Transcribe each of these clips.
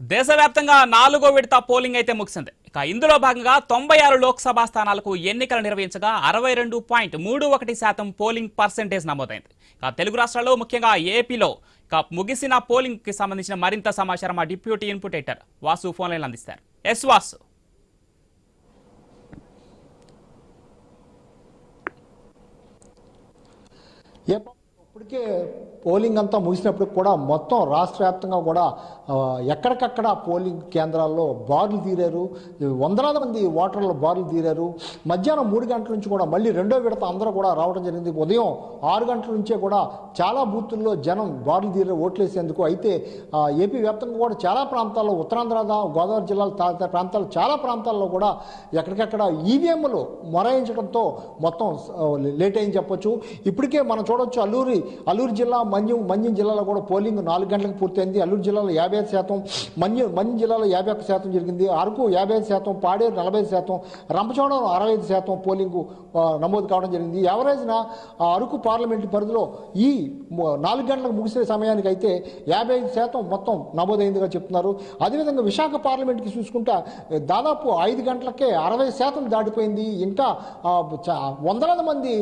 దేశవ్యాప్తంగా నాలుగో విడత పోలింగ్ అయితే ముగిసింది. ఇక ఇందులో భాగంగా తొంభై ఆరు లోక్సభ స్థానాలకు ఎన్నికలు నిర్వహించగా అరవై రెండు పాయింట్ మూడు ఒకటి శాతం పోలింగ్ పర్సెంటేజ్ నమోదైంది. ఇక తెలుగు రాష్ట్రాల్లో ముఖ్యంగా ఏపీలో ఇక ముగిసిన పోలింగ్కి సంబంధించిన మరింత సమాచారం మా deputy input editor Vasu phone line అందిస్తారు. ఎస్ వాసు. ఏ ఇప్పటికే పోలింగ్ అంతా ముగిసినప్పుడు కూడా మొత్తం రాష్ట్ర వ్యాప్తంగా కూడా ఎక్కడికక్కడ పోలింగ్ కేంద్రాల్లో బార్లు తీరారు. వందలాది మంది ఓటర్లు బార్లు తీరారు. మధ్యాహ్నం మూడు గంటల నుంచి కూడా మళ్ళీ రెండో విడత అందరూ కూడా రావడం జరిగింది. ఉదయం ఆరు గంటల నుంచే కూడా చాలా బూతుల్లో జనం బార్లు తీరారు ఓట్లేసేందుకు. అయితే ఏపీ వ్యాప్తంగా కూడా చాలా ప్రాంతాల్లో ఉత్తరాంధ్ర గోదావరి జిల్లాల తదితర ప్రాంతాలు చాలా ప్రాంతాల్లో కూడా ఎక్కడికక్కడ ఈవీఎంలు మొరాయించడంతో మొత్తం లేట్ అయింది చెప్పొచ్చు. ఇప్పటికే మనం చూడొచ్చు అల్లూరి అల్లూరు జిల్లా మన్యం మన్యం జిల్లాలో కూడా పోలింగ్ నాలుగు గంటలకు పూర్తయింది. అల్లూరు జిల్లాలో యాభై ఐదు శాతం మన్యం మన్యం జిల్లాలో యాభై ఒక్క శాతం జరిగింది. అరకు యాభై ఐదు శాతం పాడేరు నలభై ఐదు శాతం రంపచోడవరం అరవై ఐదు శాతం పోలింగ్ నమోదు కావడం జరిగింది. యావరేజ్న అరకు పార్లమెంటు పరిధిలో ఈ నాలుగు గంటలకు ముగిసే సమయానికి అయితే యాభై ఐదు శాతం మొత్తం నమోదైందిగా చెప్తున్నారు. అదేవిధంగా విశాఖ పార్లమెంట్కి చూసుకుంటే దాదాపు ఐదు గంటలకే అరవై శాతం దాటిపోయింది. ఇంకా వందలాది మంది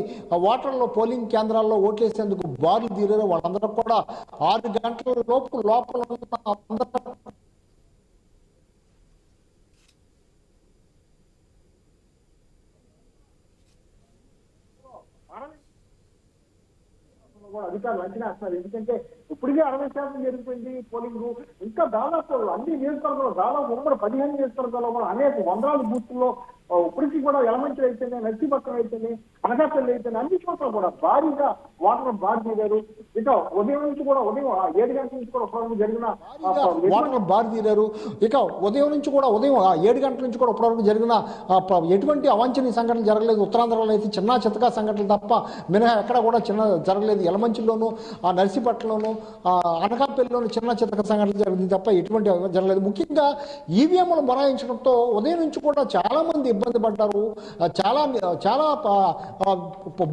ఓటర్లు పోలింగ్ కేంద్రాల్లో ఓట్లేసేందుకు బార్లు తీరారు వాళ్ళందరూ కూడా ఆరు గంటల లోపు లోపల అందరూ కూడా అధికారులు అంచనా వేస్తున్నారు. ఎందుకంటే ఇప్పటికే అరవై శాతం జరిగిపోయింది పోలింగ్ ఇంకా దాదాపు అన్ని నియోజకవర్గాలు దాదాపు ఉమ్మడి పదిహేను నియోజకవర్గాల్లో కూడా అనేక వందల బూత్ల్లో ఆ, ఇప్పటికీ కూడా ఎలమంచి అయితేనే నర్సీపట్నం అయితేనే అనకాపల్లి అయితేనే అన్ని చోట్ల కూడా భారీగా వాటర్ బార్ తీరారు ఇక ఉదయం నుంచి కూడా ఉదయం ఏడు గంటల నుంచి కూడా ఒకరోజు జరిగిన వాటర్ బార్ తీరారు ఇక ఉదయం నుంచి కూడా ఉదయం ఏడు గంటల నుంచి కూడా ఇప్పటివరకు జరిగిన ఎటువంటి అవాంఛనీయ సంఘటనలు జరగలేదు. ఉత్తరాంధ్రలో అయితే చిన్న చితకా సంఘటనలు తప్ప మినహా ఎక్కడ కూడా చిన్న జరగలేదు. యలమంచిలోను ఆ నర్సీపట్నంలోను ఆ అనకాపల్లిలోను చిన్న చితక సంఘటనలు జరిగింది తప్ప ఎటువంటి జరగలేదు. ముఖ్యంగా ఈవీఎంలు మొరాయించడంతో ఉదయం నుంచి కూడా చాలా మంది ఇబ్బంది పడ్డారు. చాలా చాలా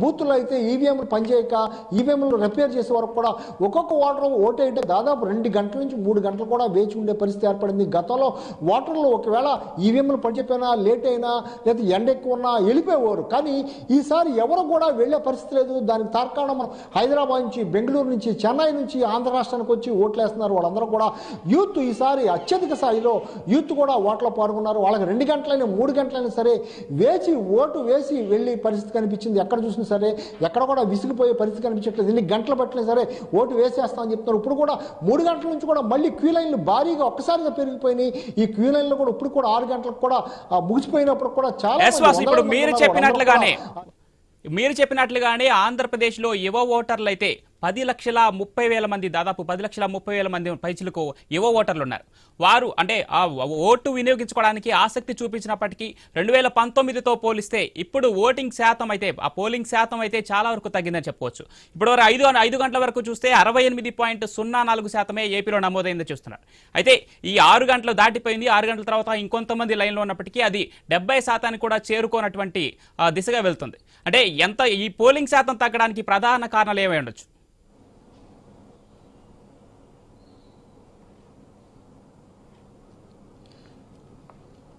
బూత్లు అయితే ఈవీఎంలు పనిచేయక ఈవీఎంలు రిపేర్ చేసే వరకు కూడా ఒక్కొక్క ఓటర్ ఓటు అయితే దాదాపు రెండు గంటల నుంచి మూడు గంటలు కూడా వేచి ఉండే పరిస్థితి ఏర్పడింది. గతంలో ఓటర్లు ఒకవేళ ఈవీఎంలు పనిచేపోయినా లేట్ అయినా లేదా ఎండ ఎక్కువ ఉన్నా వెళ్ళిపోయేవారు. కానీ ఈసారి ఎవరు కూడా వెళ్ళే పరిస్థితి లేదు. దానికి తార్కాణం మనం హైదరాబాద్ నుంచి బెంగళూరు నుంచి చెన్నై నుంచి ఆంధ్ర రాష్ట్రానికి వచ్చి ఓట్లు వేస్తున్నారు వాళ్ళందరూ కూడా. యూత్ ఈసారి అత్యధిక స్థాయిలో యూత్ కూడా ఓట్లో పాల్గొన్నారు. వాళ్ళకి రెండు గంటలైన మూడు గంటలైన సరే వేచి ఓటు వేసి వెళ్ళి పరిస్థితి కనిపించింది. ఎక్కడ చూసినా సరే ఎక్కడ కూడా విసిగిపోయే పరిస్థితి కనిపించట్లేదు. ఎన్ని గంటలు పట్టినా సరే ఓటు వేసేస్తామని చెప్తున్నారు. ఇప్పుడు కూడా మూడు గంటల నుంచి కూడా మళ్ళీ క్యూ లైన్లు భారీగా ఒక్కసారిగా పెరిగిపోయినాయి. ఈ క్యూ లైన్లు కూడా ఇప్పుడు కూడా ఆరు గంటలకు కూడా ముగిసిపోయినప్పుడు కూడా చాలా ఇప్పుడు మీరు. చెప్పినట్లుగానే మీరు చెప్పినట్లుగానే ఆంధ్రప్రదేశ్లో యువ ఓటర్లు అయితే పది లక్షల ముప్పై వేల మంది దాదాపు పది లక్షల ముప్పై వేల మంది పైచులకు యువ ఓటర్లు ఉన్నారు వారు అంటే ఆ ఓటు వినియోగించుకోవడానికి ఆసక్తి చూపించినప్పటికీ రెండు వేల పంతొమ్మిదితో పోలిస్తే ఇప్పుడు ఓటింగ్ శాతం అయితే ఆ పోలింగ్ శాతం అయితే చాలా వరకు తగ్గిందని చెప్పుకోవచ్చు ఇప్పుడు వరకు ఐదు ఐదు గంటల వరకు చూస్తే అరవై ఎనిమిది పాయింట్ సున్నా నాలుగు శాతమే ఏపీలో నమోదైందని చూస్తున్నారు. అయితే ఈ ఆరు గంటలు దాటిపోయింది. ఆరు గంటల తర్వాత ఇంకొంతమంది లైన్లో ఉన్నప్పటికీ అది డెబ్బై శాతానికి కూడా చేరుకోనటువంటి దిశగా వెళ్తుంది. అంటే ఎంత ఈ పోలింగ్ శాతం తగ్గడానికి ప్రధాన కారణాలు ఏమై ఉండొచ్చు?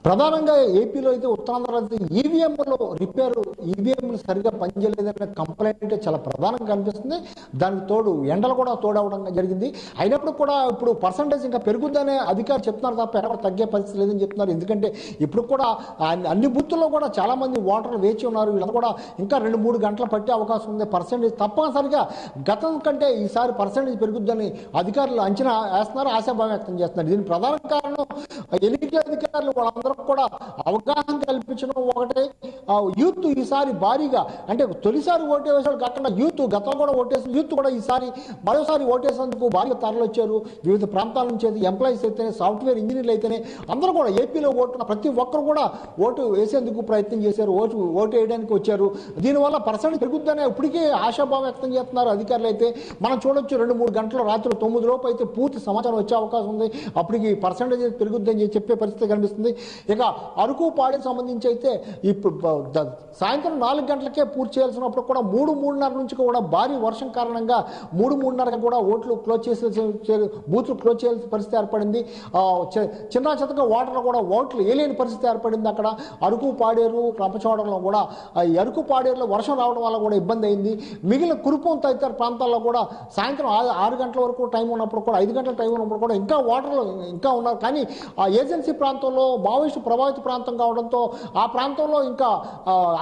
ప్రధానంగా ఏపీలో అయితే ఉత్తరాంధ్ర అయితే ఈవీఎంలో రిపేర్ ఈవీఎంలు సరిగా పనిచేయలేదనే కంప్లైంట్ చాలా ప్రధానంగా కనిపిస్తుంది. దానికి తోడు ఎండలు కూడా తోడవడం జరిగింది. అయినప్పుడు కూడా ఇప్పుడు పర్సంటేజ్ ఇంకా పెరుగుద్దనే అధికారులు చెప్తున్నారు తప్ప ఎక్కడ తగ్గే పరిస్థితి లేదని చెప్తున్నారు. ఎందుకంటే ఇప్పుడు కూడా అన్ని- అన్ని బూత్తుల్లో కూడా చాలా మంది ఓటర్లు వేచి ఉన్నారు. వీళ్ళంతా కూడా ఇంకా రెండు మూడు గంటలు పట్టే అవకాశం ఉంది. పర్సంటేజ్ తప్పనిసరిగా గతం కంటే ఈసారి పర్సంటేజ్ పెరుగుద్దని అధికారులు అంచనా వేస్తున్నారు. ఆశాభావం వ్యక్తం చేస్తున్నారు. దీని ప్రధాన కారణం ఎన్నికల అధికారులు వాళ్ళందరూ కూడా అవగాహన కల్పించడం ఒకటే. యూత్ ఈసారి భారీగా అంటే తొలిసారి ఓటేసాడు కాకుండా యూత్ గతంలో కూడా ఓటేసి యూత్ కూడా ఈసారి మరోసారి ఓటేసేందుకు భారీగా తరలి వచ్చారు. వివిధ ప్రాంతాల నుంచి అయితే ఎంప్లాయీస్ అయితేనే సాఫ్ట్వేర్ ఇంజనీర్లు అయితేనే అందరూ కూడా ఏపీలో ఓటున్న ప్రతి ఒక్కరు కూడా ఓటు వేసేందుకు ప్రయత్నం చేశారు. ఓటు ఓటు వేయడానికి వచ్చారు. దీనివల్ల పర్సెంట్ పెరుగుద్దనే ఇప్పటికే ఆశాభావం వ్యక్తం చేస్తున్నారు అధికారులు అయితే. మనం చూడొచ్చు రెండు మూడు గంటల రాత్రి తొమ్మిది లోపు అయితే పూర్తి సమాచారం వచ్చే అవకాశం ఉంది. అప్పటికి పర్సెంటేజ్ పెరుగుద్దని చెప్పే పరిస్థితి కనిపిస్తుంది. ఇక అరకు పాడికి సంబంధించి అయితే ఇప్పుడు సాయంత్రం నాలుగు గంటలకే పూర్తి చేయాల్సినప్పుడు కూడా మూడు మూడున్నర నుంచి కూడా భారీ వర్షం కారణంగా మూడు మూడున్నరకు కూడా ఓట్లు క్లోజ్ చేసే బూత్లు క్లోజ్ చేయాల్సిన పరిస్థితి ఏర్పడింది. చిన్న చితక వాటర్ కూడా ఓట్లు వేయలేని పరిస్థితి ఏర్పడింది అక్కడ. అరకు పాడేరు రంపచోడంలో కూడా ఈ అరకు పాడేరులో వర్షం రావడం వల్ల కూడా ఇబ్బంది అయింది. మిగిలిన కురుపం తదితర ప్రాంతాల్లో కూడా సాయంత్రం ఆరు గంటల వరకు టైం ఉన్నప్పుడు కూడా ఐదు గంటల టైం ఉన్నప్పుడు కూడా ఇంకా వాటర్లు ఇంకా ఉన్నారు. కానీ ఆ ఏజెన్సీ ప్రాంతంలో మావోయిస్ట్ ప్రభావిత ప్రాంతం కావడంతో ఆ ప్రాంతంలో ఇంకా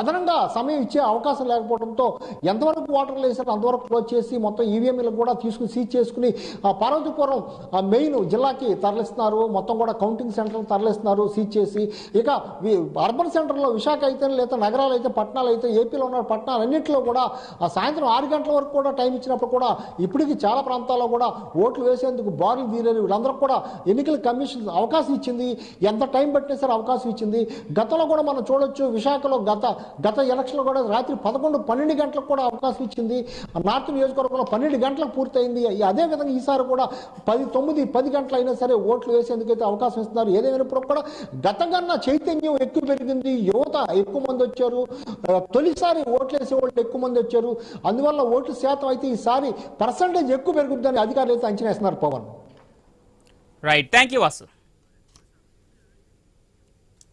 అదనంగా సమయం ఇచ్చే అవకాశం లేకపోవడంతో ఎంతవరకు వాటర్ వేసారో అంతవరకు క్లోజ్ చేసి మొత్తం ఈవీఎంలకు కూడా తీసుకుని సీజ్ చేసుకుని పార్వతీపురం మెయిన్ జిల్లాకి తరలిస్తున్నారు. మొత్తం కూడా కౌంటింగ్ సెంటర్ తరలిస్తున్నారు సీజ్ చేసి. ఇక అర్బన్ సెంటర్లో విశాఖ అయితే లేదా నగరాలు అయితే పట్టణాలు అయితే ఏపీలో ఉన్న పట్టణాలు అన్నింటిలో కూడా సాయంత్రం ఆరు గంటల వరకు కూడా టైం ఇచ్చినప్పుడు కూడా ఇప్పటికీ చాలా ప్రాంతాల్లో కూడా ఓట్లు వేసేందుకు బారులు తీరారు వీళ్ళందరూ కూడా ఎన్నికల కమిషన్ అవకాశం ఇచ్చింది. ఎంత టైం పట్టిన సరే అవకాశం ఇచ్చింది. గతంలో కూడా మనం చూడొచ్చు విశాఖలో గత గత ఎలక్షన్లో కూడా రాత్రి పదకొండు పన్నెండు గంటలకు కూడా అవకాశం ఇచ్చింది. నార్త్ నియోజకవర్గంలో పన్నెండు గంటలకు పూర్తయింది. అదే విధంగా ఈసారి కూడా పది తొమ్మిది పది గంటలు అయినా సరే ఓట్లు వేసేందుకైతే అవకాశం ఇస్తున్నారు. ఏదైనప్పుడు కూడా గత కన్నా చైతన్యం ఎక్కువ పెరిగింది. యువత ఎక్కువ మంది వచ్చారు. తొలిసారి ఓట్లు వేసే వాళ్ళు ఎక్కువ మంది వచ్చారు. అందువల్ల ఓట్లు శాతం అయితే ఈసారి పర్సంటేజ్ ఎక్కువ పెరుగుతుందని అధికారులు అయితే అంచనా వేస్తున్నారు Pawan. Right thank you Vasu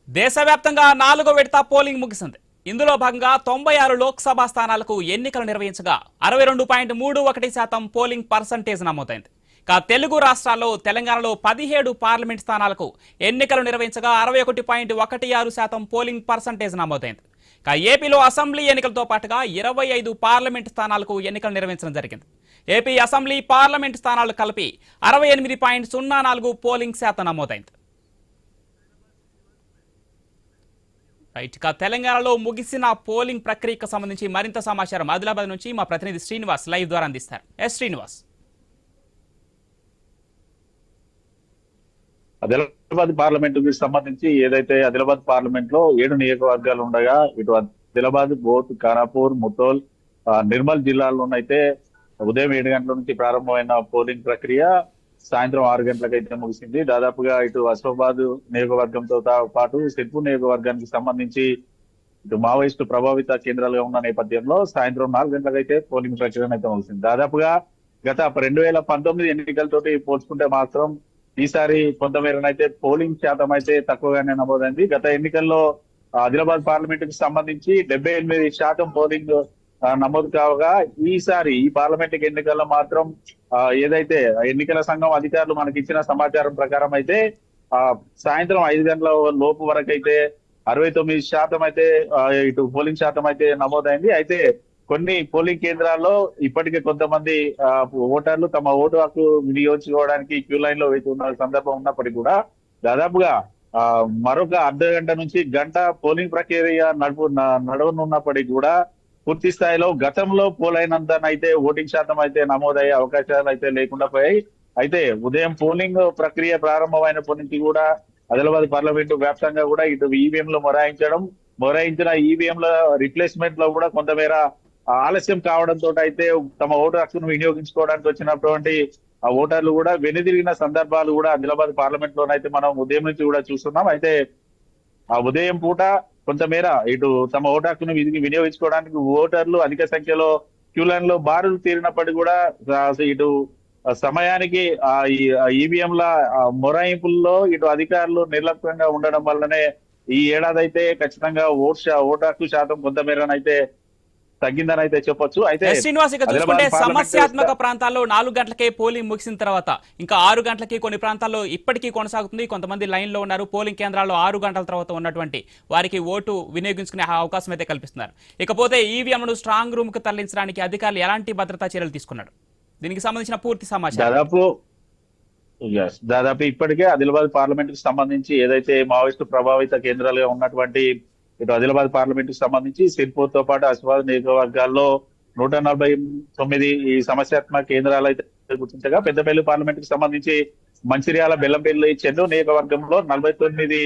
దేశవ్యాప్తంగా నాలుగో విడత పోలింగ్ ముగిసింది. ఇందులో భాగంగా తొంభై ఆరు లోక్సభ స్థానాలకు ఎన్నికలు నిర్వహించగా అరవై రెండు పాయింట్ మూడు ఒకటి శాతం పోలింగ్ పర్సంటేజ్ నమోదైంది. ఇక తెలుగు రాష్ట్రాల్లో తెలంగాణలో పదిహేడు పార్లమెంట్ స్థానాలకు ఎన్నికలు నిర్వహించగా అరవై ఒకటి పాయింట్ ఒకటి ఆరు శాతం పోలింగ్ పర్సంటేజ్ నమోదైంది. ఇక ఏపీలో అసెంబ్లీ ఎన్నికలతో పాటుగా ఇరవై ఐదు పార్లమెంట్ స్థానాలకు ఎన్నికలు నిర్వహించడం జరిగింది. ఏపీ అసెంబ్లీ పార్లమెంట్ స్థానాలు కలిపి అరవై ఎనిమిది పాయింట్ సున్నా నాలుగు పోలింగ్ శాతం నమోదైంది. రైట్. ఇక తెలంగాణలో ముగిసిన పోలింగ్ ప్రక్రియకు సంబంధించి మరింత సమాచారం ఆదిలాబాద్ నుంచి మా ప్రతినిధి శ్రీనివాస్ లైవ్ ద్వారా అందిస్తారు. ఎస్ శ్రీనివాస్. ఆదిలాబాద్ పార్లమెంట్కి సంబంధించి ఏదైతే ఆదిలాబాద్ పార్లమెంట్లో ఏడు నియోజకవర్గాలు ఉండగా ఇటు ఆదిలాబాద్ బోత్ ఖానాపూర్ ముతోల్ నిర్మల్ జిల్లాల్లోనైతే ఉదయం ఏడు గంటల నుంచి ప్రారంభమైన పోలింగ్ ప్రక్రియ సాయంత్రం ఆరు గంటలకైతే ముగిసింది. దాదాపుగా ఇటు అసఫాబాద్ నియోజకవర్గంతో పాటు సిర్పూర్ నియోజకవర్గానికి సంబంధించి ఇటు మావోయిస్టు ప్రభావిత కేంద్రాలుగా ఉన్న నేపథ్యంలో సాయంత్రం నాలుగు గంటలకైతే పోలింగ్ ప్రక్రియ అయితే ముగిసింది. దాదాపుగా గత రెండు వేల పంతొమ్మిది ఎన్నికలతోటి పోల్చుకుంటే మాత్రం ఈసారి కొంతమేరనైతే పోలింగ్ శాతం అయితే తక్కువగానే నమోదైంది. గత ఎన్నికల్లో ఆదిలాబాద్ పార్లమెంట్కి సంబంధించి డెబ్బై ఎనిమిది శాతం పోలింగ్ నమోదు కావగా ఈసారి ఈ పార్లమెంట్ ఎన్నికల్లో మాత్రం ఆ, ఏదైతే ఎన్నికల సంఘం అధికారులు మనకి ఇచ్చిన సమాచారం ప్రకారం అయితే ఆ సాయంత్రం ఐదు గంటల లోపు వరకు అయితే అరవై తొమ్మిది శాతం అయితే ఇటు పోలింగ్ శాతం అయితే నమోదైంది. అయితే కొన్ని పోలింగ్ కేంద్రాల్లో ఇప్పటికే కొంతమంది ఆ, ఓటర్లు తమ ఓటు హక్కు వినియోగించుకోవడానికి క్యూ లైన్లో వేస్తున్న సందర్భం ఉన్నప్పటికీ కూడా దాదాపుగా ఆ, మరొక అర్ధ గంట నుంచి గంట పోలింగ్ ప్రక్రియ నడుపు న- నడవనున్నప్పటికీ కూడా పూర్తి స్థాయిలో గతంలో పోలైనంతనైతే ఓటింగ్ శాతం అయితే నమోదయ్యే అవకాశాలు అయితే లేకుండా పోయాయి. అయితే ఉదయం పోలింగ్ ప్రక్రియ ప్రారంభమైనప్పటి నుంచి కూడా ఆదిలాబాద్ పార్లమెంటు వ్యాప్తంగా కూడా ఇటు ఈవీఎం లో మొరాయించడం మొరాయించిన ఈవీఎం ల రిప్లేస్మెంట్లో కూడా కొంతమేర ఆలస్యం కావడంతో అయితే తమ ఓటు హక్కును వినియోగించుకోవడానికి వచ్చినటువంటి ఆ ఓటర్లు కూడా వెనుదిరిగిన సందర్భాలు కూడా ఆదిలాబాద్ పార్లమెంట్ లోనైతే మనం ఉదయం నుంచి కూడా చూస్తున్నాం. అయితే ఆ ఉదయం పూట కొంతమేర ఇటు తమ ఓటు హక్కును వినియోగించుకోవడానికి ఓటర్లు అధిక సంఖ్యలో క్యూ లైన్లో బారులు తీరినప్పటికీ కూడా ఇటు సమయానికి ఆ ఈవీఎంల మొరాయింపుల్లో ఇటు అధికారులు నిర్లక్ష్యంగా ఉండడం వల్లనే ఈ ఏడాది అయితే ఖచ్చితంగా ఓట్ ఓటు హక్కు శాతం కొంతమేరనైతే తగ్గిందని అయితే చెప్పొచ్చు. అయితే శ్రీనివాస్ ఇక చూసుకుంటే సమస్యాత్మక ప్రాంతాల్లో నాలుగు గంటలకే పోలింగ్ ముగిసిన తర్వాత ఇంకా ఆరు గంటలకి కొన్ని ప్రాంతాల్లో ఇప్పటికీ కొనసాగుతుంది. కొంతమంది లైన్లో ఉన్నారు. పోలింగ్ కేంద్రాల్లో ఆరు గంటల తర్వాత ఉన్నటువంటి వారికి ఓటు వినియోగించుకునే అవకాశం అయితే కల్పిస్తున్నారు. ఇకపోతే ఈవీఎంను స్ట్రాంగ్ రూమ్కు తరలించడానికి అధికారులు ఎలాంటి భద్రతా చర్యలు తీసుకున్నారు? దీనికి సంబంధించిన పూర్తి సమాచారం. దాదాపు దాదాపు ఇప్పటికే ఆదిలాబాద్ పార్లమెంట్కి సంబంధించి ఏదైతే మావోయిస్టు ప్రభావిత కేంద్రాలుగా ఉన్నటువంటి ఇటు ఆదిలాబాద్ పార్లమెంట్కి సంబంధించి సిర్పూర్తో పాటు అసిఫాబాద్ నియోజకవర్గాల్లో నూట నలభై తొమ్మిది ఈ సమస్యాత్మక కేంద్రాలు అయితే గుర్తించగా పెద్దపల్లి పార్లమెంట్కి సంబంధించి మంచిర్యాల బెల్లంపల్లి చెన్నూరు నియోజకవర్గంలో నలభై తొమ్మిది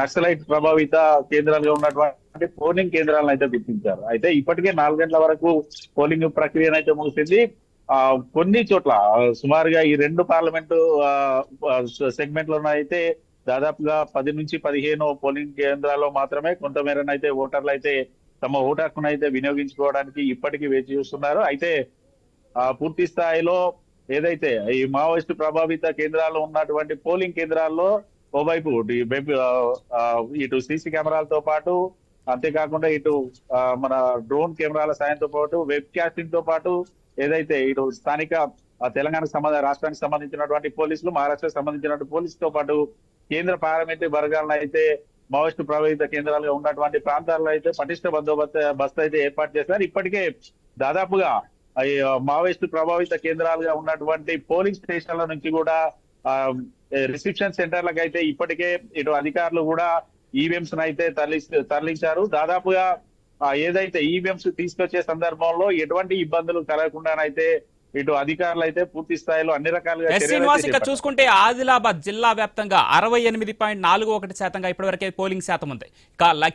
నక్సలైట్ ప్రభావిత కేంద్రాలుగా ఉన్నటువంటి పోలింగ్ కేంద్రాలను అయితే గుర్తించారు. అయితే ఇప్పటికే నాలుగు గంటల వరకు పోలింగ్ ప్రక్రియను అయితే ముగిసింది. ఆ కొన్ని చోట్ల సుమారుగా ఈ రెండు పార్లమెంటు సెగ్మెంట్లో అయితే దాదాపుగా పది నుంచి పదిహేను పోలింగ్ కేంద్రాల్లో మాత్రమే కొంతమేరనైతే ఓటర్లు అయితే తమ ఓటు హక్కును అయితే వినియోగించుకోవడానికి ఇప్పటికీ వేచి చూస్తున్నారు. అయితే ఆ పూర్తి స్థాయిలో ఏదైతే ఈ మావోయిస్టు ప్రభావిత కేంద్రాల్లో ఉన్నటువంటి పోలింగ్ కేంద్రాల్లో ఓవైపు ఇటు సీసీ కెమెరాలతో పాటు అంతేకాకుండా ఇటు మన డ్రోన్ కెమెరాల సాయంతో పాటు వెబ్ క్యాస్టింగ్తో పాటు ఏదైతే ఇటు స్థానిక తెలంగాణకు సంబంధ రాష్ట్రానికి సంబంధించినటువంటి పోలీసులు మహారాష్ట్రకు సంబంధించినటువంటి పోలీసుతో పాటు కేంద్ర పారామిలిటరీ వర్గాలను అయితే మావోయిస్టు ప్రభావిత కేంద్రాలుగా ఉన్నటువంటి ప్రాంతాల్లో అయితే పటిష్ట బందోబస్తు బస్తు అయితే ఏర్పాటు చేశారు ఇప్పటికే దాదాపుగా మావోయిస్టు ప్రభావిత కేంద్రాలుగా ఉన్నటువంటి పోలింగ్ స్టేషన్ల నుంచి కూడా రిసెప్షన్ సెంటర్లకు అయితే ఇప్పటికే ఇటు అధికారులు కూడా ఈవీఎంస్ అయితే తరలి తరలించారు. దాదాపుగా ఏదైతే ఈవీఎంస్ తీసుకొచ్చే సందర్భంలో ఎటువంటి ఇబ్బందులు కలగకుండానైతే ఇటు అధికారులు అయితే పూర్తి స్థాయిలో అన్ని రకాలుగా శ్రీనివాస్ ఇక్కడ. చూసుకుంటే ఆదిలాబాద్ జిల్లా వ్యాప్తంగా అరవై ఎనిమిది పాయింట్ నాలుగు ఒకటి శాతంగా ఇప్పటివరకే పోలింగ్ శాతం ఉంది.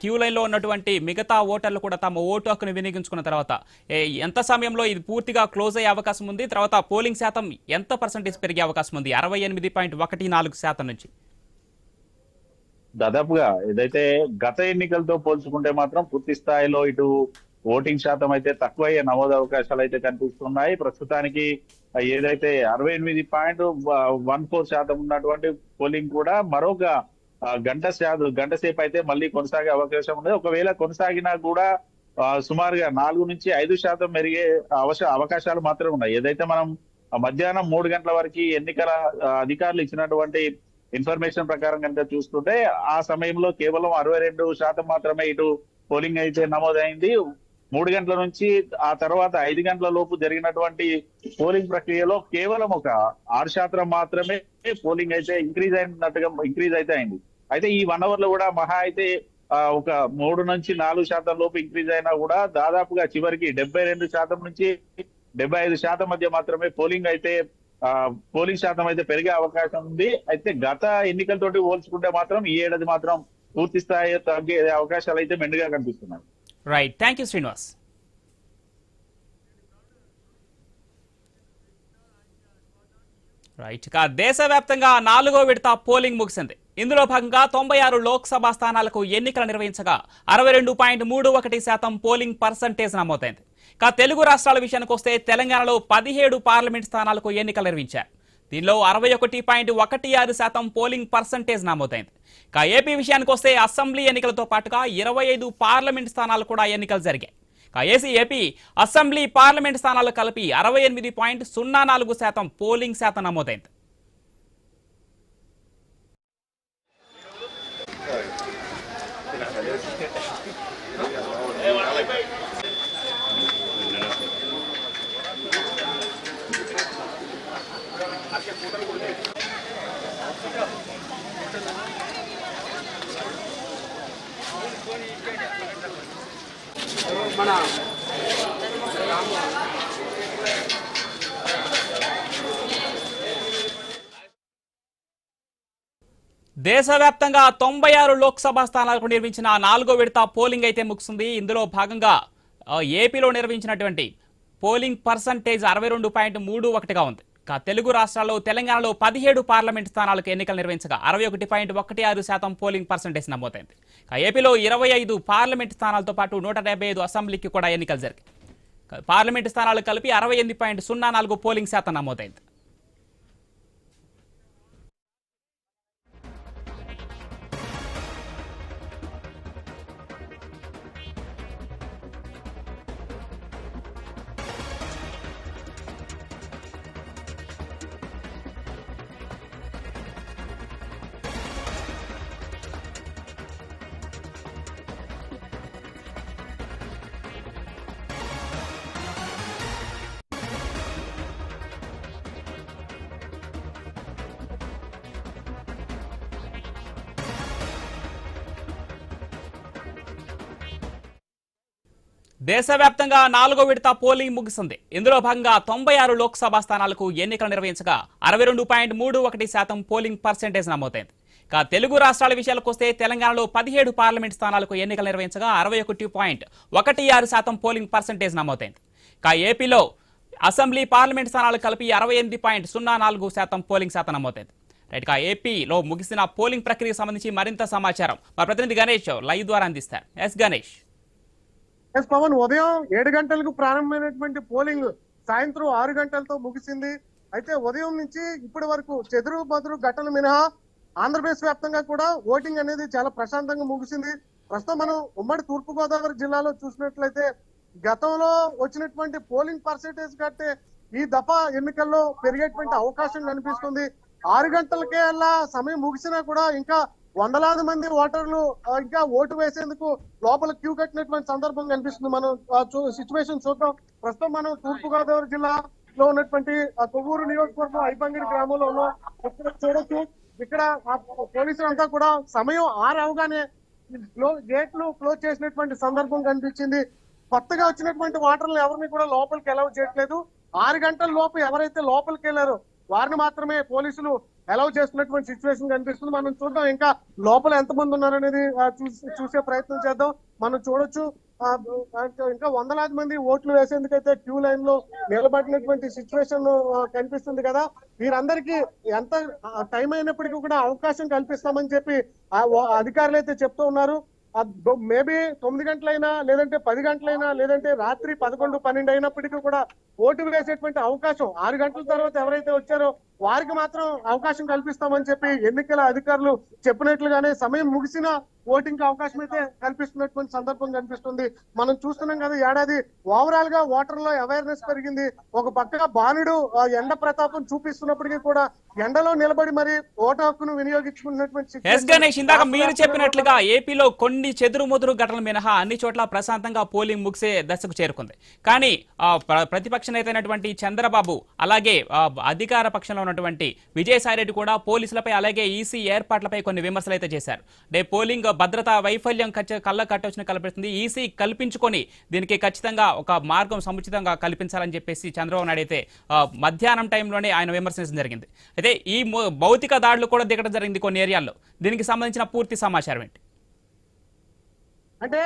క్యూ లైన్లో ఉన్నటువంటి మిగతా ఓటర్లు కూడా తమ ఓటు హక్కును వినియోగించుకున్న తర్వాత ఎంత సమయంలో ఇది పూర్తిగా క్లోజ్ అయ్యే అవకాశం ఉంది? తర్వాత పోలింగ్ శాతం ఎంత పర్సెంటేజ్ పెరిగే అవకాశం ఉంది? అరవై ఎనిమిది పాయింట్ ఒకటి నాలుగు శాతం నుంచి. దాదాపుగా ఏదైతే గత ఎన్నికలతో పోల్చుకుంటే మాత్రం పూర్తి స్థాయిలో ఇటు ఓటింగ్ శాతం అయితే తక్కువయ్యే నమోదు అవకాశాలు అయితే కనిపిస్తున్నాయి. ప్రస్తుతానికి ఏదైతే అరవై ఎనిమిది పాయింట్ వన్ ఫోర్ శాతం ఉన్నటువంటి పోలింగ్ కూడా మరొక గంట శాతం గంట సేపు అయితే మళ్ళీ కొనసాగే అవకాశం ఉంది ఒకవేళ కొనసాగినా కూడా సుమారుగా నాలుగు నుంచి ఐదు శాతం మెరిగే అవశ- అవకాశాలు మాత్రమే ఉన్నాయి. ఏదైతే మనం మధ్యాహ్నం మూడు గంటల వరకు ఎన్నికల అధికారులు ఇచ్చినటువంటి ఇన్ఫర్మేషన్ ప్రకారం కనుక చూస్తుంటే ఆ సమయంలో కేవలం అరవై రెండు శాతం మాత్రమే ఇటు పోలింగ్ అయితే నమోదైంది. మూడు గంటల నుంచి ఆ తర్వాత ఐదు గంటల లోపు జరిగినటువంటి పోలింగ్ ప్రక్రియలో కేవలం ఒక ఆరు శాతం మాత్రమే పోలింగ్ అయితే ఇంక్రీజ్ అయినట్టుగా ఇంక్రీజ్ అయితే అయింది. అయితే ఈ వన్ అవర్లో కూడా మహా అయితే ఒక మూడు నుంచి నాలుగు శాతం లోపు ఇంక్రీజ్ అయినా కూడా దాదాపుగా చివరికి డెబ్బై రెండు శాతం నుంచి డెబ్బై ఐదు శాతం మధ్య మాత్రమే పోలింగ్ అయితే ఆ, పోలింగ్ శాతం అయితే పెరిగే అవకాశం ఉంది. అయితే గత ఎన్నికలతోటి పోల్చుకుంటే మాత్రం ఈ ఏడాది మాత్రం పూర్తి స్థాయి తగ్గే అవకాశాలు అయితే మెండుగా కనిపిస్తున్నాయి. Right thank you Srinivas right ఇక దేశవ్యాప్తంగా నాలుగో విడత పోలింగ్ ముగిసింది. ఇందులో భాగంగా తొంభై ఆరు లోక్సభ స్థానాలకు ఎన్నికలు నిర్వహించగా అరవై రెండు పాయింట్ మూడు ఒకటి శాతం పోలింగ్ పర్సంటేజ్ నమోదైంది. ఇక తెలుగు రాష్ట్రాల విషయానికి వస్తే తెలంగాణలో పదిహేడు పార్లమెంట్ స్థానాలకు ఎన్నికలు నిర్వహించారు. దీనిలో అరవై ఒకటి పాయింట్ ఒకటి ఆరు శాతం పోలింగ్ పర్సంటేజ్ నమోదైంది. ఏపీ విషయానికి వస్తే అసెంబ్లీ ఎన్నికలతో పాటుగా ఇరవై ఐదు పార్లమెంట్ స్థానాలు కూడా ఎన్నికలు జరిగాయి. ఏసీ ఏపీ అసెంబ్లీ పార్లమెంట్ స్థానాలు కలిపి అరవై ఎనిమిది పాయింట్ సున్నా నాలుగు శాతం పోలింగ్ శాతం నమోదైంది. దేశవ్యాప్తంగా తొంభై ఆరు లోక్సభ స్థానాలకు నిర్మించిన నాలుగో విడత పోలింగ్ అయితే ముగిసింది ఇందులో భాగంగా ఏపీలో నిర్వహించినటువంటి పోలింగ్ పర్సంటేజ్ అరవై రెండు పాయింట్ మూడు ఒకటిగా ఉంది. ఇక తెలుగు రాష్ట్రాల్లో తెలంగాణలో పదిహేడు పార్లమెంట్ స్థానాలకు ఎన్నికలు నిర్వహించగా అరవై ఒకటి పాయింట్ ఒకటి ఆరు శాతం పోలింగ్ పర్సంటేజ్ నమోదైంది. ఇక ఏపీలో ఇరవై ఐదు పార్లమెంట్ స్థానాలతో పాటు నూట డెబ్బై ఐదు అసెంబ్లీకి కూడా ఎన్నికలు జరిగాయి. పార్లమెంట్ స్థానాలు కలిపి అరవై ఎనిమిది పాయింట్ సున్నా నాలుగు పోలింగ్ శాతం నమోదైంది. దేశవ్యాప్తంగా నాలుగో విడత పోలింగ్ ముగిసింది. ఇందులో భాగంగా తొంభై ఆరు లోక్సభ స్థానాలకు ఎన్నికలు నిర్వహించగా అరవై రెండు పాయింట్ మూడు ఒకటి శాతం పోలింగ్ పర్సెంటేజ్ నమోదైంది. ఇక తెలుగు రాష్ట్రాల విషయాలకు వస్తే తెలంగాణలో పదిహేడు పార్లమెంట్ స్థానాలకు ఎన్నికలు నిర్వహించగా అరవై ఒకటి పాయింట్ ఒకటి ఆరు శాతం పోలింగ్ పర్సెంటేజ్ నమోదైంది. ఇక ఏపీలో అసెంబ్లీ పార్లమెంట్ స్థానాలు కలిపి అరవై ఎనిమిది పాయింట్ సున్నా నాలుగు శాతం పోలింగ్ శాతం నమోదైంది. రైట్ ఇక ఏపీలో ముగిసిన పోలింగ్ ప్రక్రియకు సంబంధించి మరింత సమాచారం మా ప్రతినిధి గణేష్ లైవ్ ద్వారా అందిస్తారు. ఎస్ గణేష్. ఎస్ పవన్ ఉదయం ఏడు గంటలకు ప్రారంభమైనటువంటి పోలింగ్ సాయంత్రం ఆరు గంటలతో ముగిసింది. అయితే ఉదయం నుంచి ఇప్పటి వరకు చెదురు బదురు ఘటనలు మినహా ఆంధ్రప్రదేశ్ వ్యాప్తంగా కూడా ఓటింగ్ అనేది చాలా ప్రశాంతంగా ముగిసింది. ప్రస్తుతం మనం ఉమ్మడి తూర్పుగోదావరి జిల్లాలో చూసినట్లయితే గతంలో వచ్చినటువంటి పోలింగ్ పర్సెంటేజ్ కంటే ఈ దఫా ఎన్నికల్లో పెరిగేటువంటి అవకాశం కనిపిస్తుంది. ఆరు గంటలకే అలా సమయం ముగిసినా కూడా ఇంకా వందలాది మంది ఓటర్లు ఇంకా ఓటు వేసేందుకు లోపల క్యూ కట్టినటువంటి సందర్భం కనిపిస్తుంది. మనం సిచ్యువేషన్ చూద్దాం. ప్రస్తుతం మనం తూర్పు గోదావరి జిల్లాలో ఉన్నటువంటి ఆ, కొవ్వూరు నియోజకవర్గం ఐబంగిరి గ్రామంలో ఉన్నాం. ఇక్కడ చూడొచ్చు. ఇక్కడ ఆ పోలీసులు అంతా కూడా సమయం ఆరవగానే క్లో- గేట్లు క్లోజ్ చేసినటువంటి సందర్భం కనిపించింది. కొత్తగా వచ్చినటువంటి ఓటర్లు ఎవరిని కూడా లోపలికి అలౌ చేయట్లేదు. ఆరు గంటల లోపు ఎవరైతే లోపలికి వెళ్ళారో వారిని మాత్రమే పోలీసులు అలౌ చేస్తున్నటువంటి సిచ్యువేషన్ కనిపిస్తుంది. మనం చూద్దాం ఇంకా లోపల ఎంతమంది ఉన్నారనేది చూసే ప్రయత్నం చేద్దాం. మనం చూడొచ్చు. ఇంకా- వందలాది మంది ఓట్లు వేసేందుకైతే క్యూ లైన్లో నిలబడినటువంటి సిచ్యువేషన్ కనిపిస్తుంది కదా. వీరందరికీ ఎంత టైం అయినప్పటికీ కూడా అవకాశం కల్పిస్తామని చెప్పి అధికారులు అయితే చెప్తూ ఉన్నారు. మేబీ తొమ్మిది గంటలైనా లేదంటే పది గంటలైనా లేదంటే రాత్రి పదకొండు పన్నెండు అయినప్పటికీ కూడా ఓటు వేసేటువంటి అవకాశం. ఆరు గంటల తర్వాత ఎవరైతే వచ్చారో వారికి మాత్రం అవకాశం కల్పిస్తామని చెప్పి ఎన్నికల అధికారులు చెప్పినట్లుగానే సమయం ముగిసిన ఓటింగ్ అవకాశం అయితే కల్పిస్తున్నటువంటి సందర్భం కనిపిస్తుంది. మనం చూస్తున్నాం కదా ఏడాది ఓవరాల్గా ఓటర్లో అవేర్నెస్ పెరిగింది. ఒక పక్కగా బాణుడు ఎండ ప్రతాపం చూపిస్తున్నప్పటికీ కూడా ఎండలో నిలబడి మరి ఓటు హక్కును వినియోగించుకున్నటువంటి ఎస్ situation గణేష్ ఇందాక మీరు చెప్పినట్లుగా ఏపీలో కొన్ని చెదురు ముదురు ఘటనలు మినహా అన్ని చోట్ల ప్రశాంతంగా పోలింగ్ ముగిసే దశకు చేరుకుంది. కానీ ప్రతిపక్ష నేత అయినటువంటి చంద్రబాబు అలాగే అధికార పక్షంలో ఉన్నటువంటి విజయసాయిరెడ్డి కూడా పోలీసులపై అలాగే ఈసీ ఏర్పాట్లపై కొన్ని విమర్శలు అయితే చేశారు. అంటే పోలింగ్ భద్రత వైఫల్యం కళ్ళ కట్టవచ్చిన కల్పిస్తుంది ఈసీ కల్పించుకొని దీనికి ఖచ్చితంగా ఒక మార్గం సముచితంగా కల్పించాలని చెప్పేసి చంద్రబాబు నాయుడు అయితే మధ్యాహ్నం టైంలోనే ఆయన విమర్శించడం జరిగింది. అయితే ఈ భౌతిక దాడులు కూడా దిగడం జరిగింది కొన్ని ఏరియాల్లో. దీనికి సంబంధించిన పూర్తి సమాచారం ఏంటి? అంటే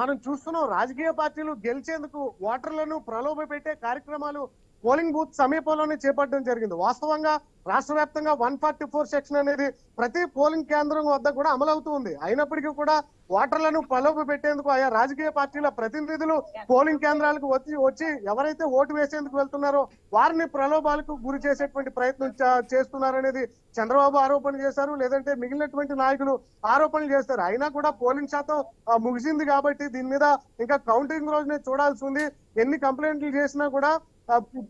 మనం చూస్తున్నాం రాజకీయ పార్టీలు గెలిచేందుకు ఓటర్లను ప్రలోభ పెట్టే కార్యక్రమాలు పోలింగ్ బూత్ సమీపంలోనే చేపట్టడం జరిగింది. వాస్తవంగా రాష్ట్ర వ్యాప్తంగా వన్ ఫార్టీ ఫోర్ సెక్షన్ అనేది ప్రతి పోలింగ్ కేంద్రం వద్ద కూడా అమలవుతూ ఉంది. అయినప్పటికీ కూడా ఓటర్లను పలోపు పెట్టేందుకు ఆయా రాజకీయ పార్టీల ప్రతినిధులు పోలింగ్ కేంద్రాలకు వచ్చి వచ్చి ఎవరైతే ఓటు వేసేందుకు వెళ్తున్నారో వారిని ప్రలోభాలకు గురి చేసేటువంటి ప్రయత్నం చేస్తున్నారనేది చంద్రబాబు ఆరోపణ చేశారు. లేదంటే మిగిలినటువంటి నాయకులు ఆరోపణలు చేస్తారు. అయినా కూడా పోలింగ్ శాతం ముగిసింది కాబట్టి దీని మీద ఇంకా కౌంటింగ్ రోజునే చూడాల్సి ఉంది. ఎన్ని కంప్లైంట్లు చేసినా కూడా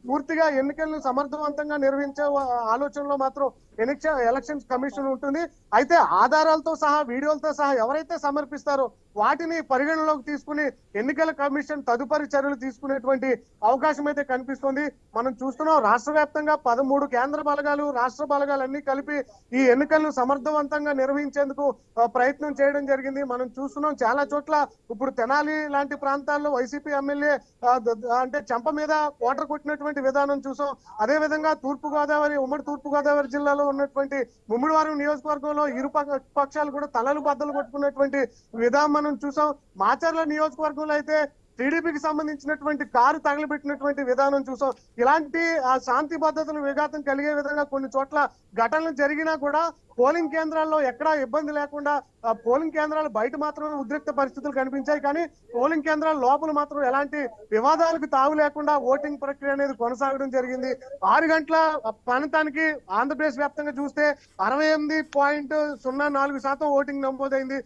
పూర్తిగా ఎన్నికలను సమర్థవంతంగా నిర్వహించే ఆలోచనలో మాత్రం ఎలక్షన్ ఎలక్షన్స్ కమిషన్ ఉంటుంది. అయితే ఆధారాలతో సహా వీడియోలతో సహా ఎవరైతే సమర్పిస్తారో వాటిని పరిగణలోకి తీసుకుని ఎన్నికల కమిషన్ తదుపరి చర్యలు తీసుకునేటువంటి అవకాశం అయితే కనిపిస్తుంది. మనం చూస్తున్నాం రాష్ట్ర వ్యాప్తంగా పదమూడు కేంద్ర బలగాలు రాష్ట్ర బలగాలు అన్ని కలిపి ఈ ఎన్నికలను సమర్థవంతంగా నిర్వహించేందుకు ప్రయత్నం చేయడం జరిగింది. మనం చూస్తున్నాం చాలా చోట్ల ఇప్పుడు తెనాలి లాంటి ప్రాంతాల్లో వైసీపీ ఎమ్మెల్యే అంటే చెంప మీద ఓటర్ కొట్టినటువంటి విధానం చూసాం. అదే విధంగా తూర్పు గోదావరి ఉమ్మడి తూర్పు గోదావరి జిల్లాలో ఉన్నటువంటి ముమ్మిడివారం నియోజకవర్గంలో ఇరు పక్ష- పక్షాలు కూడా తలలు బద్దలు కొట్టుకున్నటువంటి విధానం మనం చూసాం. మాచర్ల నియోజకవర్గంలో అయితే టీడీపీకి సంబంధించినటువంటి కారు తగలబెట్టినటువంటి విధానం చూసాం. ఇలాంటి ఆ, శాంతి భద్రతలు విఘాతం కలిగే విధంగా కొన్ని చోట్ల ఘటనలు జరిగినా కూడా పోలింగ్ కేంద్రాల్లో ఎక్కడా ఇబ్బంది లేకుండా పోలింగ్ కేంద్రాలు బయట మాత్రమే ఉద్రిక్త పరిస్థితులు కనిపించాయి. కానీ పోలింగ్ కేంద్రాల లోపల మాత్రం ఎలాంటి వివాదాలకు తావు లేకుండా ఓటింగ్ ప్రక్రియ అనేది కొనసాగడం జరిగింది. ఆరు గంటల ప్రాంతానికి ఆంధ్రప్రదేశ్ వ్యాప్తంగా చూస్తే అరవై ఎనిమిది పాయింట్ సున్నా నాలుగు శాతం ఓటింగ్ నమోదైంది.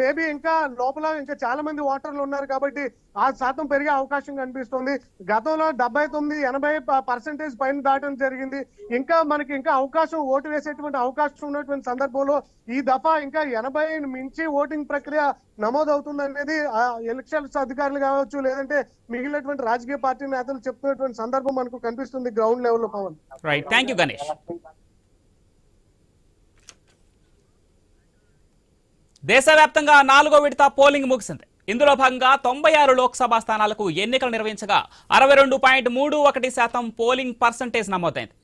మేబీ ఇంకా లోపల ఇంకా చాలా మంది ఓటర్లు ఉన్నారు కాబట్టి ఆ శాతం పెరిగే అవకాశం కనిపిస్తుంది. గతంలో డెబ్బై తొమ్మిది ఎనభై పర్సెంటేజ్ పైన దాటడం జరిగింది. ఇంకా మనకి ఇంకా అవకాశం ఓటు వేసేటువంటి అవకాశం ఉన్నటువంటి సందర్భంలో ఈ దఫా ఇంకా ఎనభై మించి ఓటింగ్ ప్రక్రియ నమోదవుతుంది అనేది ఎలక్షన్స్ అధికారులు కావచ్చు లేదంటే మిగిలినటువంటి రాజకీయ పార్టీ నేతలు చెప్తున్నటువంటి సందర్భం మనకు కనిపిస్తుంది గ్రౌండ్ లెవెల్లో Pawan. Right thank you Ganesh దేశవ్యాప్తంగా నాలుగో విడత పోలింగ్ ముగిసింది. ఇందులో భాగంగా తొంభై ఆరు లోక్సభ స్థానాలకు ఎన్నికలు నిర్వహించగా అరవై రెండు పాయింట్ మూడు ఒకటి శాతం పోలింగ్ పర్సంటేజ్ నమోదైంది.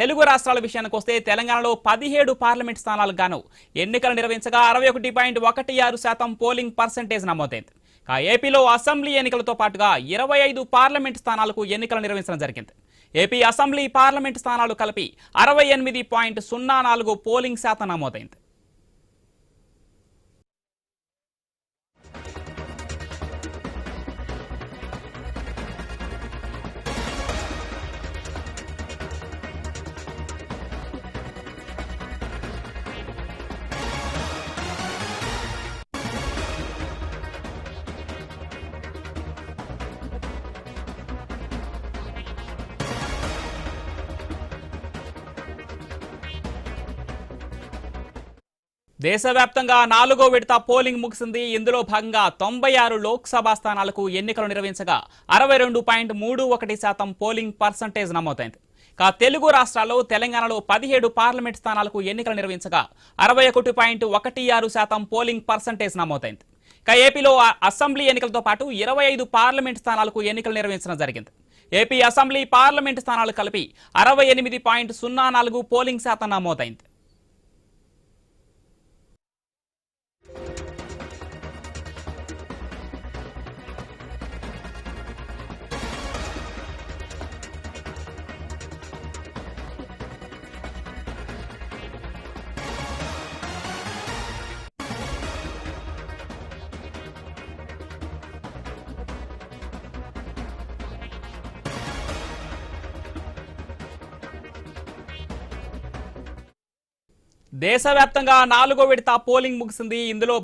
తెలుగు రాష్ట్రాల విషయానికి వస్తే తెలంగాణలో పదిహేడు పార్లమెంట్ స్థానాలకు గాను ఎన్నికలు నిర్వహించగా అరవై ఒకటి పాయింట్ ఒకటి ఆరు శాతం పోలింగ్ పర్సంటేజ్ నమోదైంది. ఇక ఏపీలో అసెంబ్లీ ఎన్నికలతో పాటుగా ఇరవై ఐదు పార్లమెంట్ స్థానాలకు ఎన్నికలు నిర్వహించడం జరిగింది. ఏపీ అసెంబ్లీ పార్లమెంట్ స్థానాలు కలిపి అరవై ఎనిమిది పాయింట్ సున్నా నాలుగు పోలింగ్ శాతం నమోదైంది. దేశవ్యాప్తంగా నాలుగో విడత పోలింగ్ ముగిసింది. ఇందులో భాగంగా తొంభై ఆరు లోక్సభ స్థానాలకు ఎన్నికలు నిర్వహించగా అరవై రెండు పాయింట్ మూడు ఒకటి శాతం పోలింగ్ పర్సంటేజ్ నమోదైంది. కా తెలుగు రాష్ట్రాల్లో తెలంగాణలో పదిహేడు పార్లమెంట్ స్థానాలకు ఎన్నికలు నిర్వహించగా అరవై ఒకటి పాయింట్ ఒకటి ఆరు శాతం పోలింగ్ పర్సంటేజ్ నమోదైంది. ఇక ఏపీలో అసెంబ్లీ ఎన్నికలతో పాటు ఇరవై ఐదు పార్లమెంట్ స్థానాలకు ఎన్నికలు నిర్వహించడం జరిగింది. ఏపీ అసెంబ్లీ పార్లమెంట్ స్థానాలు కలిపి అరవై ఎనిమిది పాయింట్ సున్నా నాలుగు పోలింగ్ శాతం నమోదైంది. దేశవ్యాప్తంగా నాలుగో విడత పోలింగ్ ముగిసింది. ఇందులో